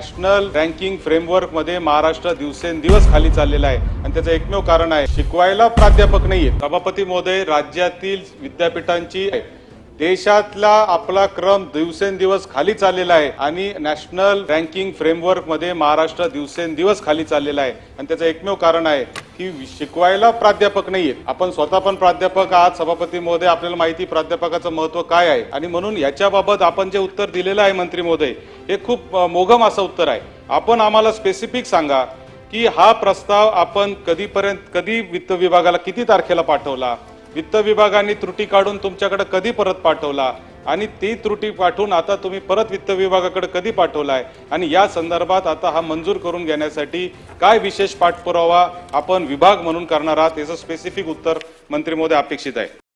National ranking फ्रेमवर्कमध्ये महाराष्ट्र दिवसेंदिवस खाली चाललेला आहे. आणि त्याचं एकमेव कारण आहे शिकवायला प्राध्यापक नाहीये. सभापती महोदय राज्यातील विद्यापीठांची देशातला आपला क्रम दिवसेंदिवस खाली चाललेला आहे आणि नॅशनल रँकिंग फ्रेमवर्कमध्ये महाराष्ट्र दिवसेंदिवस खाली चाललेला आहे. आणि त्याचं एकमेव कारण आहे की शिकवायला प्राध्यापक नाहीये. आपण स्वतः पण प्राध्यापक आहात. सभापती महोदय आपल्याला माहिती प्राध्यापकाचं महत्त्व काय आहे. आणि म्हणून याच्याबाबत आपण जे उत्तर दिलेलं आहे मंत्री महोदय हे खूप मोघम असं उत्तर आहे. आपण आम्हाला स्पेसिफिक सांगा की हा प्रस्ताव आपण कधीपर्यंत कधी वित्त विभागाला किती तारखेला पाठवला? वित्त विभागाने त्रुटी काढून तुमच्याकडे कधी परत पाठवला? आणि ती त्रुटी पाठवून आता तुम्ही परत वित्त विभागाकडे कधी पाठवलाय? आणि या संदर्भात आता हा मंजूर करून घेण्यासाठी काय विशेष पाठपुरावा आपण विभाग म्हणून करणार आहात? याचं स्पेसिफिक उत्तर मंत्री महोदय अपेक्षित आहे.